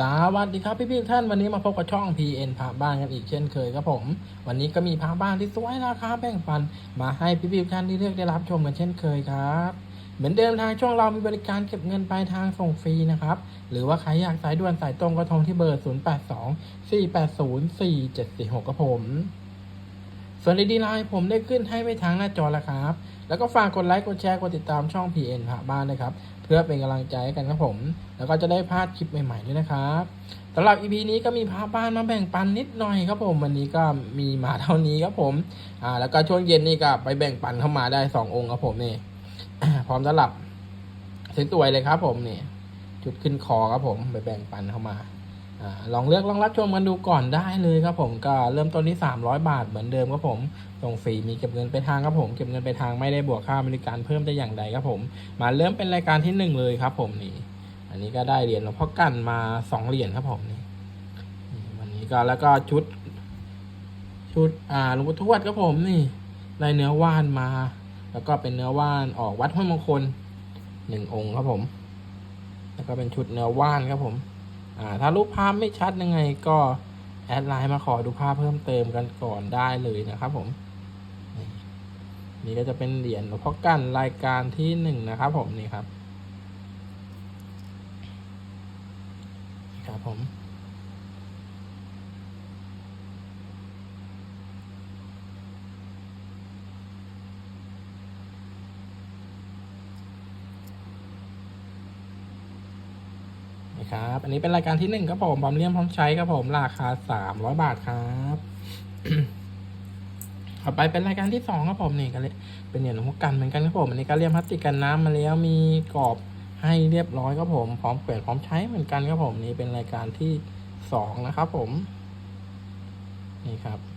สวัสดีครับพี่พี่ๆท่านวันนี้มาพบกับช่อง PN พาบ้านกันอีกเช่นเคยครับผม วันนี้ก็มีพาบ้านที่สวยราคาแบ่งปัน มาให้พี่พี่ๆท่านที่เลือกได้รับชมกันเช่นเคยครับ เหมือนเดิมทางช่องเรามีบริการเก็บเงินปลายทางส่งฟรีนะครับ หรือว่าใครอยากสายด่วนสายตรงก็โทรที่เบอร์ 082 480 4746ครับผม ส่วนดีไลน์ผมได้ขึ้นให้ไว้ทางหน้าจอแล้วครับ แล้วก็ฝากกดไลค์กดแชร์กดติดตามช่อง PN พาบ้านนะครับ เพื่อเป็นกำลังใจให้กันครับผม แล้วก็จะได้พลาดคลิปใหม่ๆด้วยนะครับสำหรับ EP นี้ก็มีพาบ้านมาแบ่งปันนิดหน่อยครับผม วันนี้ก็มีมาเท่านี้ครับผมอ่าแล้วก็ช่วงเย็นนี่ก็ไปแบ่งปันเข้ามาได้สององค์ครับผมนี่พร้อมสำหรับสวยๆเลยครับผมนี่จุดขึ้นคอครับผมไปแบ่งปันเข้ามา ลองเลือกลองรับชมกันดูก่อนได้เลยครับผมก็เริ่มต้นที่ 300 บาทเหมือนเดิมครับผมส่งฟรีมีเก็บเงินไปทางครับผมเก็บเงินไปทางไม่ได้บวกค่าบริการเพิ่มแต่อย่างใดครับผม มาเริ่มเป็นรายการที่หนึ่งเลยครับผมนี่ อันนี้ก็ได้เหรียญหลวงพ่อกันมาสองเหรียญครับผมนี่วันนี้ก็แล้วก็ชุด ชุดอ่าหลวงพ่อทวดครับผมนี่ได้เนื้อว่านมา แล้วก็เป็นเนื้อว่านออกวัดห้วยมงคลหนึ่งองค์ครับผม แล้วก็เป็นชุดเนื้อว่านครับผม ถ้ารูปภาพไม่ชัดยังไงก็แอดไลน์มาขอดูภาพเพิ่มเติมกันก่อนได้เลยนะครับผม นี่ก็จะเป็นเหรียญหลวงพ่อกันรายการที่หนึ่งนะครับผมนี่ครับ ครับผมีครับ อันนี้เป็นรายการที่หนึ่งครับผมพร้อมเลี่ยมพร้อมใช้ครับผม ราคาสามร้อยบาทครับต่อไปเป็นรายการที่สองครับผมนี่ก็เลยเป็นเหรียญหลวงพ่อกันเหมือนกันครับผมอันนี้ก็เลี่ยมพลาสติกกันน้ำมาแล้วมีกรอบให้เรียบร้อยครับผม พร้อมเปลี่ยนพร้อมใช้เหมือนกันครับผมนี่เป็นรายการที่สองนะครับผม นี่ครับ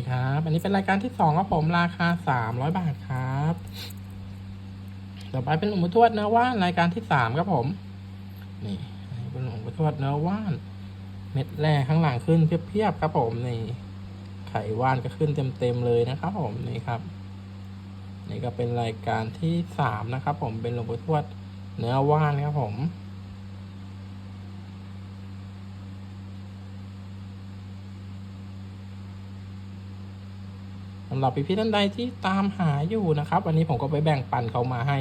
ีครับ อันนี้เป็นรายการที่สองครับผมราคาสามร้อยบาทครับต่อไปเป็นหลวงปู่ทวดเนื้อว่านรายการที่สามครับผม นี่เป็นหลวงปู่ทวดเนื้อว่าน เม็ดแรกข้างหลังขึ้นเพียบๆครับผมนี่ไข่ว่านก็ขึ้นเต็มๆเลยนะครับผมนี่ครับ นี่ก็เป็นรายการที่สามนะครับผมเป็นหลวงปู่ทวดเนื้อว่านครับผม สำหรับพี่พี่ๆท่านใดที่ตามหาอยู่นะครับวันนี้ผมก็ไปแบ่งปันเขามาให้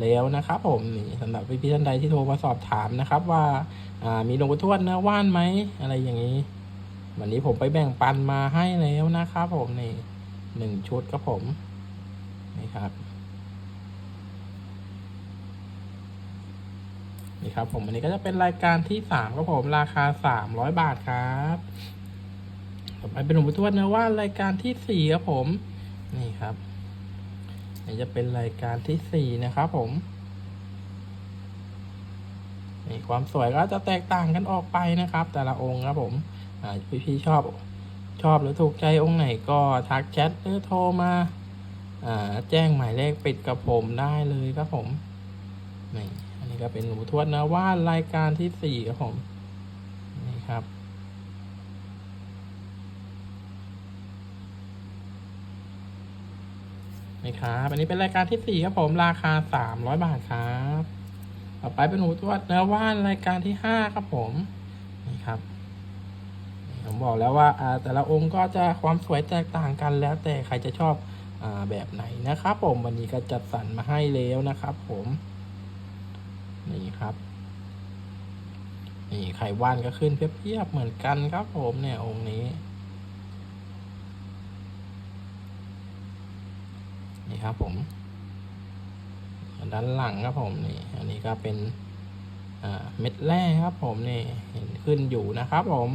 แล้วนะครับ ผมนี่สำหรับพี่พี่ๆท่านใดที่โทรมาสอบถามนะครับ ว่าามีหลวงปู่ทวดเนื้อว่านไหมอะไรอย่างนี้ วันนี้ผมไปแบ่งปันมาให้แล้วนะครับ ผมนี่หนึ่งชุดครับผมนี่ครับนี่ครับผมอันนี้ก็จะเป็นรายการที่สามครับผมราคาสามร้อยบาทครับ ต่อไปเป็นหลวงปู่ทวดนื้อว่ารายการที่สี่ครับผม นี่ครับนี่จะเป็นรายการที่สี่นะครับผมนี่ความสวยก็จะแตกต่างกันออกไปนะครับ แต่ละองค์ครับผมอ่าพี่พี่ๆชอบ ชอบหรือถูกใจองค์ไหนก็ทักแชทหรือโทรมาอ่าแจ้งหมายเลขปิดกับผมได้เลยครับผมนี่อันนี้ก็เป็นหลวงปู่ทวดนื้อว่ารายการที่สี่ครับผมนี่ครับ นี่ครับอันนี้เป็นรายการที่สี่ครับผมราคาสามร้อยบาทครับ ต่อไปเป็นหนูทวดเนื้อว่านรายการที่ห้าครับผมนี่ครับผมบอกแล้วว่าอ่าแต่ละองค์ก็จะความสวยแตกต่างกันแล้ว แต่ใครจะชอบอ่าแบบไหนนะครับ ผมวันนี้ก็จัดสรรมาให้แล้วนะครับ ผมนี่ครับนี่ไข่ว่านก็ขึ้นเพียบๆเหมือนกันครับ ผมเนี่ยองค์นี้ นี่ครับผมด้านหลังครับผมนี่ อันนี้ก็เป็นเม็ดแร่ครับผมนี่เห็นขึ้นอยู่นะครับผม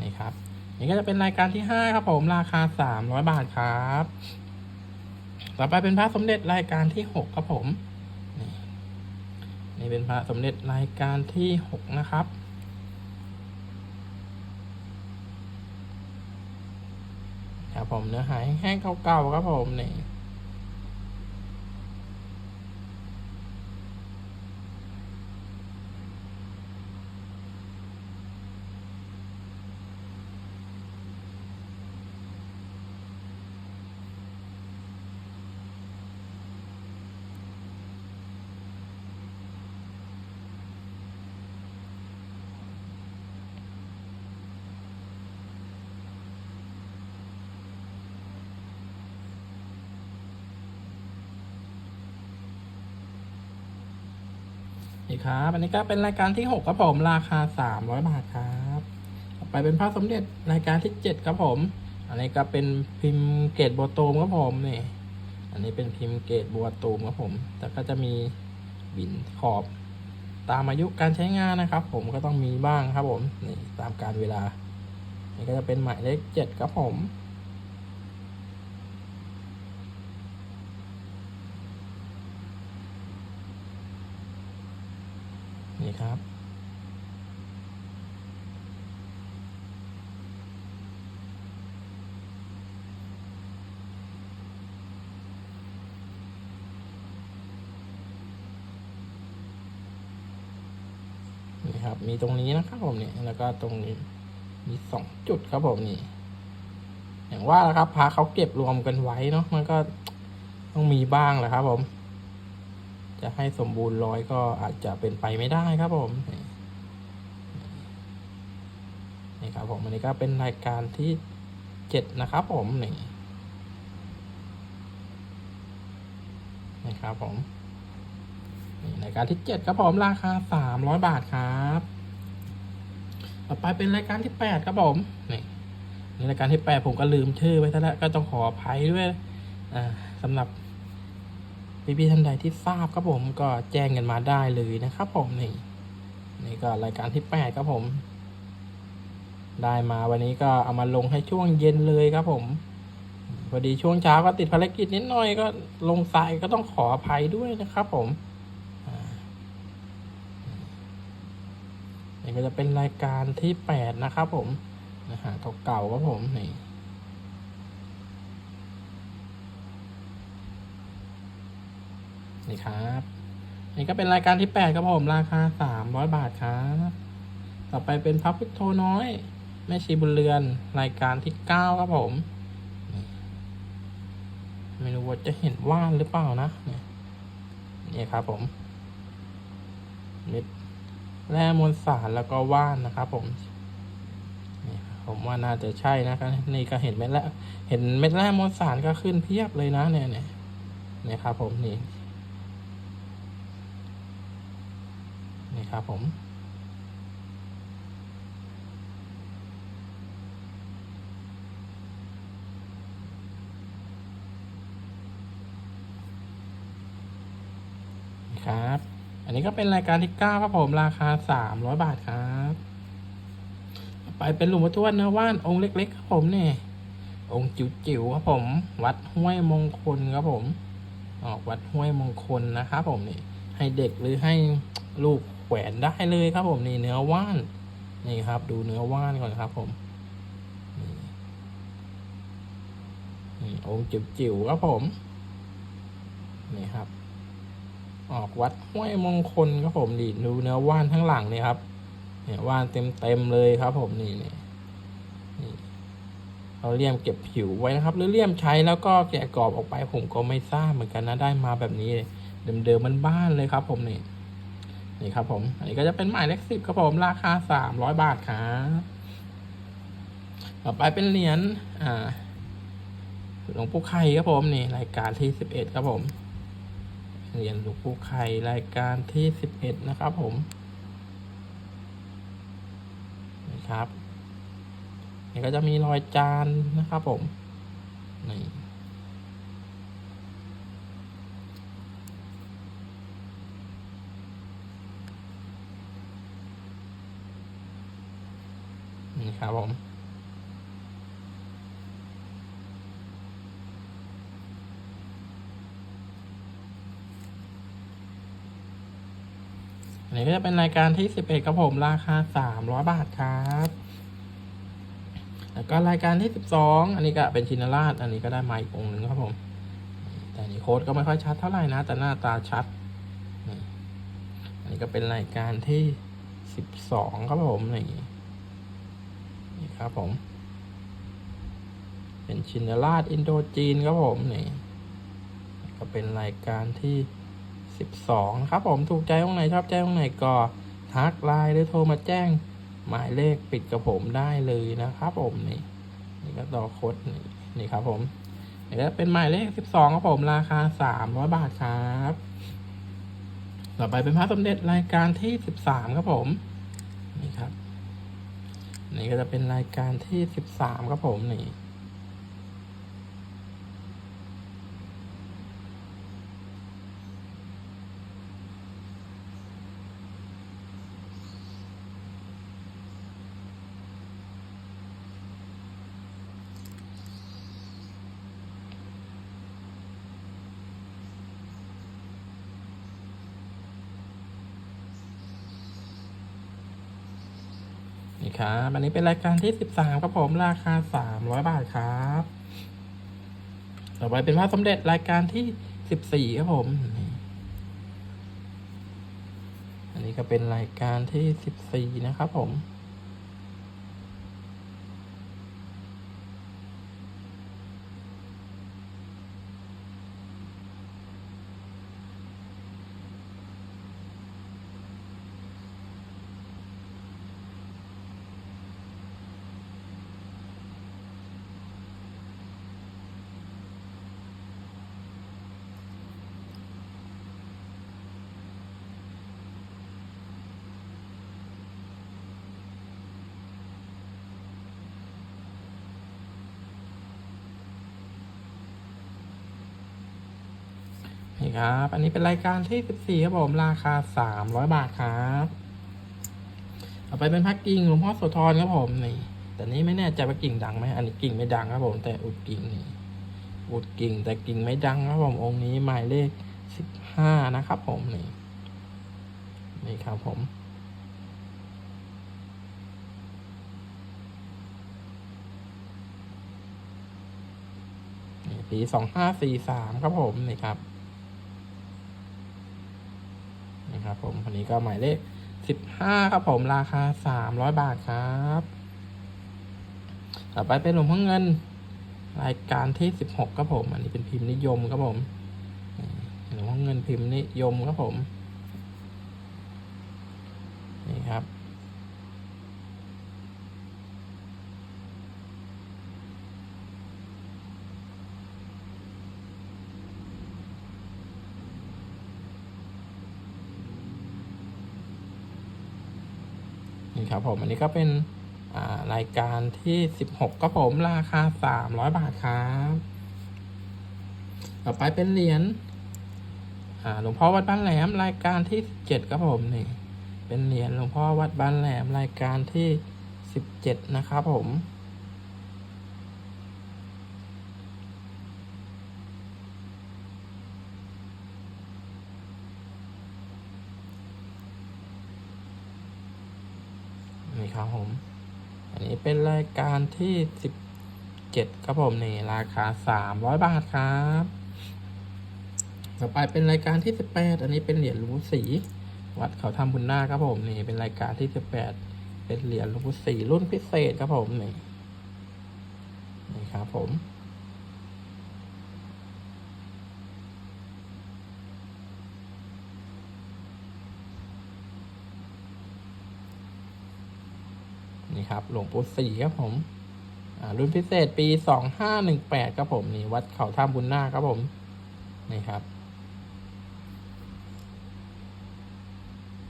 นี่ครับนี่ก็จะเป็นรายการที่ห้าครับผมราคาสามร้อยบาทครับ ต่อไปเป็นพระสมเด็จรายการที่หกครับผมนี่นี่เป็นพระสมเด็จรายการที่หกนะครับ ครับ ครับ ผมเนื้อหาแห้งๆเก่าๆครับผมนี่ นี่ครับอันนี้ก็เป็นรายการที่หกครับผมราคาสามร้อยบาทครับต่อไปเป็นพระสมเด็จรายการที่เจ็ดครับผม อันนี้ก็เป็นพิมพ์เกตบัวตูมครับผมนี่ อันนี้เป็นพิมพ์เกตบัวตูมครับผมแต่ก็จะมีบินขอบ ตามอายุการใช้งานนะครับ ผมก็ต้องมีบ้างครับผมนี่ตามการเวลา นี่ก็จะเป็นหมายเลขเจ็ดครับผม นี่ครับนี่ครับ มีตรงนี้นะครับผมเนี่ยแล้วก็ตรงนี้ มีสองจุดครับผมนี่ อย่างว่าแล้วครับพาเขาเก็บรวมกันไว้เนาะ มันก็ต้องมีบ้างแหละครับผม จะให้สมบูรณ์ร้อยก็อาจจะเป็นไปไม่ได้ครับผมนี่ครับผมอันนี้ก็เป็นรายการที่เจ็ดนะครับผมนี่นะครับผมนี่รายการที่เจ็ดครับผมราคาสามร้อยบาทครับต่อไปเป็นรายการที่แปดครับผมนี่ในรายการที่แปดผมก็ลืมชื่อไว้ซะแล้วก็ต้องขออภัยด้วยอ่าสำหรับ พี่ๆท่านใดที่ทราบครับผมก็แจ้งกันมาได้เลยนะครับผมนี่นี่ก็รายการที่แปดครับผม ได้มาวันนี้ก็เอามาลงให้ช่วงเย็นเลยครับผมพอดีช่วงเช้าก็ติดภารกิจนิดหน่อยก็ลงสายก็ต้องขออภัยด้วยนะครับผมนี่ก็จะเป็นรายการที่แปดนะครับผมนะฮะเก่าๆครับผมนี่ นี่ครับนี่ก็เป็นรายการที่แปดครับผมราคาสามร้อยบาทครับต่อไปเป็นพับพุทโธน้อยแม่ชีบุญเรือนรายการที่เก้าครับผมไม่รู้ว่าจะเห็นว่านหรือเปล่านะนี่ครับผมเม็ดแร่มวลสารแล้วก็ว่านนะครับผมนี่ผมว่าน่าจะใช่นะครับนี่ก็เห็นเม็ดแร่เห็นเม็ดแร่มวลสารก็ขึ้นเพียบเลยนะเนี่ยเนี่ยนี่ครับผมนี่ นี่ครับผม ครับ อันนี้ก็เป็นรายการที่เก้าครับผมราคาสามร้อยบาทครับไปเป็นหลวงพ่อทวดนื้อว่านองค์เล็กๆครับผมเนี่ยองค์จิ๋วๆครับผม วัดห้วยมงคลครับผมออกวัดห้วยมงคลนะครับผมนี่ให้เด็กหรือให้ลูก แขวนได้เลยครับผมนี่เนื้อว่านนี่ครับ ดูเนื้อว่านก่อนครับ ผมนี่องค์จิ๋วๆครับผมนี่ครับ ออกวัดห้วยมงคลครับผมนี่ดูเนื้อว่านทั้งหลังนี่ครับเนี่ยว่านเต็มเต็มๆเลยครับ ผมนี่นี่นี่เราเลี่ยมเก็บผิวไว้นะครับ หรือเลี่ยมใช้แล้วก็แกะกรอบออกไปผมก็ไม่ทราบเหมือนกันนะได้มาแบบนี้ เดิมๆมันบ้านเลยครับ ผมนี่ นี่ครับผม อันนี้ก็จะเป็นหมายเลขสิบครับผม ราคาสามร้อยบาทครับต่อไปเป็นเหรียญอ่าหลวงปู่ไข่ครับผมนี่รายการที่สิบเอ็ดครับผมเหรียญหลวงปู่ไข่รายการที่สิบเอ็ดนะครับผมนี่ครับนี่ก็จะมีรอยจานนะครับผมนี่ นี่ครับผมอันนี้ก็จะเป็นรายการที่สิบเอ็ดครับผมราคาสามร้อยบาทครับ แล้วก็รายการที่สิบสองอันนี้ก็เป็นชินราช อันนี้ก็ได้มาอีกองค์หนึ่งครับผม แต่นี้โค้ดก็ไม่ค่อยชัดเท่าไหร่นะ แต่หน้าตาชัดอันนี้ก็เป็นรายการที่สิบสองครับผมนี่างนี่ ครับผม เป็นชินราชอินโดจีนครับผมนี่ก็เป็นรายการที่สิบสองครับผมถูกใจตรงไหนชอบใจตรงไหนก็ทักไลน์หรือโทรมาแจ้ง หมายเลขปิดกับผมได้เลยนะครับผมนี่นี่ก็ต่อโคดนี่นี่ครับผมนี่ก็เป็นหมายเลขสิบสองครับผมราคาสามร้อยบาทครับต่อไปเป็นพระสมเด็จรายการที่สิบสามครับผมนี่ครับ นี่ก็จะเป็นรายการที่สิบสามครับผมนี่ีครับอันนี้เป็นรายการที่สิบสามครับผมราคาสามร้อยบาทครับ ต่อไปเป็นพระสมเด็จรายการที่สิบสี่ครับผม อันนี้ก็เป็นรายการที่สิบสี่นะครับผม นี่ ครับ อันนี้เป็นรายการที่สิบสี่ครับผม ราคาสามร้อยบาทครับต่อไปเป็นพักกิ่งหลวงพ่อโสธรครับผมนี่แต่นี้ไม่แน่ใจว่ากิ่งดังไหมอันนี้กิ่งไม่ดังครับผม แต่อุดกิ่งนี่อุดกิ่งแต่กิ่งไม่ดังครับผมองค์นี้หมายเลขสิบห้านะครับผมนี่นี่ครับผมนี่ปีสองห้าสี่สามครับผมนี่ครับ ครับผมคนนี้ก็หมายเลขสิบห้าครับผมราคาสามร้อยบาทครับ ต่อไปเป็นหลวงพ่อเงิน รายการที่สิบหกครับผม อันนี้เป็นพิมพ์นิยมครับผมหลวงพ่อเงินพิมพ์นิยมครับผม นี่ครับ นี่ ครับผม อันนี้ก็เป็นรายการที่สิบหกครับผมราคาสามร้อยบาทครับต่อไปเป็นเหรียญหลวงพ่อวัดบ้านแหลม รายการที่สิบเจ็ดครับผมนี่เป็นเหรียญหลวงพ่อวัดบ้านแหลมรายการที่สิบเจ็ดนะครับผม นี้ครับผม อันนี้เป็นรายการที่สิบเจ็ดครับผมนี่ราคาสามร้อยบาทครับ ต่อไปเป็นรายการที่สิบแปดอันนี้เป็นเหรียญหลวงปู่ศรีวัดเขาทำบุญนาคครับผมนี่เป็นรายการที่สิบแปดเป็นเหรียญหลวงปู่ศรีรุ่นพิเศษครับผมนี่นี่ครับผม นี่ครับหลวงปู่ศรีครับผมรุ่นพิเศษปีสองห้าหนึ่งแปดครับผมนี่วัดเขาท่าบุญนาครับผมนี่ครับ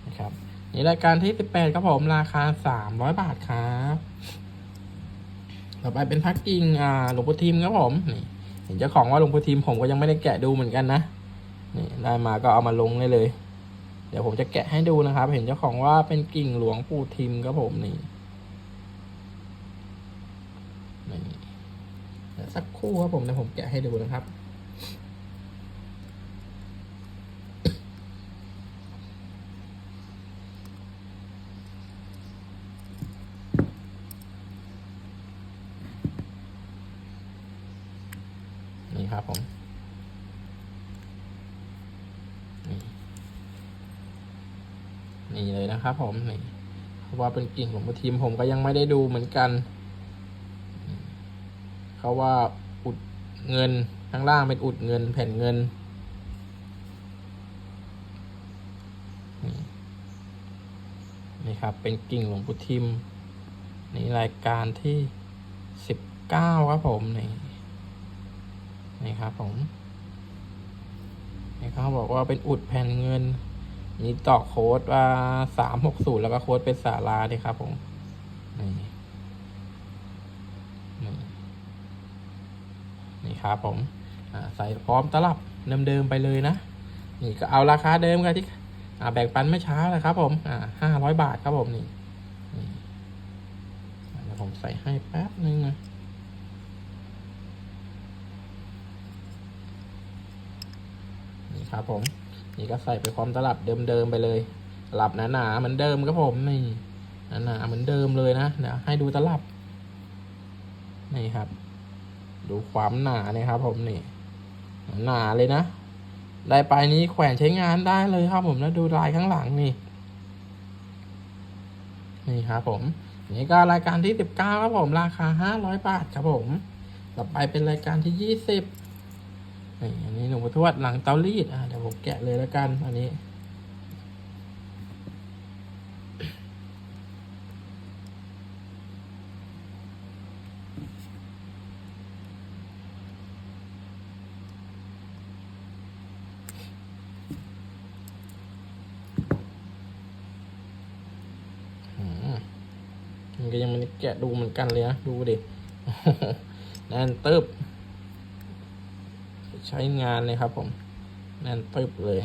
นี่ครับนี่รายการที่สิบแปดครับผมราคาสามร้อยบาทครับต่อไปเป็นพักกิ่งอ่าหลวงปู่ทิมครับผมนี่เห็นเจ้าของว่าหลวงปู่ทิมผมก็ยังไม่ได้แกะดูเหมือนกันนะนี่ได้มาก็เอามาลงได้เลย เดี๋ยวผมจะแกะให้ดูนะครับ เห็นเจ้าของว่าเป็นกิ่งหลวงปู่ทิมครับผมนี่ สักคู่ครับผมนะผมแกะให้ดูนะครับ นี่ครับผมนี่เลยนะครับผมนี่เพราะว่าเป็นกิ่งของทีมผมก็ยังไม่ได้ดูเหมือนกัน เขาว่าอุดเงินข้างล่างเป็นอุดเงินแผ่นเงิน นี่ครับเป็นกิ่งหลวงปู่ทิมนี่รายการที่สิบเก้าครับผมนี่นี่ครับผมนี่เขาบอกว่าเป็นอุดแผ่นเงินมีต่อโค้ดว่าสามหกศูนย์แล้วก็โค้ดเป็นสาราดีครับผมนี่ นี่ ครับผมใส่พร้อมตลับเดิมๆไปเลยนะ นี่ก็เอาราคาเดิมกันที่แบ่งปันไม่ช้าเลยครับ ผมห้าร้อยบาทครับผมนี่นี่อ่าเดี๋ยวผมใส่ให้แป๊บนึงนะนี่ครับผม นี่ก็ใส่ไปพร้อมตลับเดิมๆไปเลยตลับหนาๆเหมือนเดิมครับผมนี่หนาๆเหมือนเดิมเลยนะเดี๋ยวให้ดูตลับนี่ครับ ดูความหนาเนี่ยครับ ผมนี่ หนาเลยนะได้ไปนี้แขวนใช้งานได้เลยครับ ผมแล้วดูลายข้างหลังนี่ นี่ครับผม นี่ก็รายการที่สิบเก้าครับผม ราคาห้าร้อยบาทครับผม ต่อไปเป็นรายการที่ยี่สิบนี่อันนี้หลวงปู่ทวดหลังเตารีดอะเดี๋ยวผมแกะเลยแล้วกันอันนี้ อืม มันก็ยังไม่ได้แกะดูเหมือนกันเลยนะ ดูดิแน่นตึบใช้งานเลยครับผม แน่นตึบเลย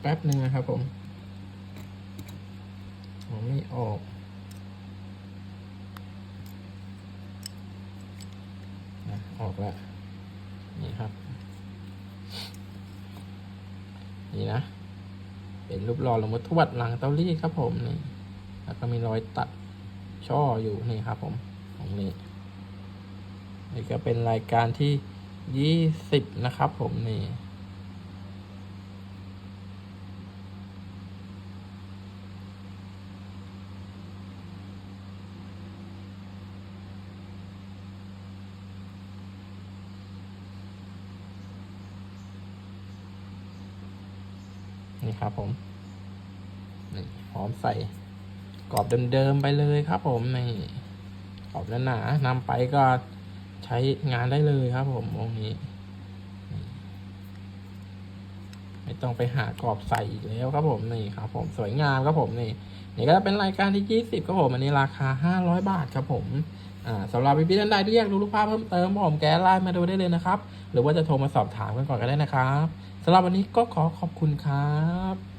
แป๊บหนึ่งนะครับผมผมไม่ออกนะออกแล้ว นี่ครับ นี่นะ เป็นรูปหล่อหลวงพ่อทวดหลังเตารีดครับผมนี่แล้วก็มีรอยตัดช่ออยู่นี่ครับผมตรงนี้นี่ก็เป็นรายการที่ยี่สิบนะครับผมนี่ นี่ครับผมนี่พร้อมใส่กรอบเดิมๆไปเลยครับ ผมนี่กรอบหนาๆนำไปก็ใช้งานได้เลยครับ ผมองนี้ ไม่ต้องไปหากรอบใส่อีกแล้วครับผมนี่ครับ ผมสวยงามครับผมนี่นี่ก็จะเป็นรายการที่ยี่สิบครับผมอันนี้ราคาห้าร้อยบาทครับผม สำหรับพี่ๆท่านใดที่อยากดูรูปภาพเพิ่มเติมผมแก้ไลน์มาดูได้เลยนะครับ หรือว่าจะโทรมาสอบถามกันก่อนก็ได้นะครับสำหรับวันนี้ก็ขอขอบคุณครับ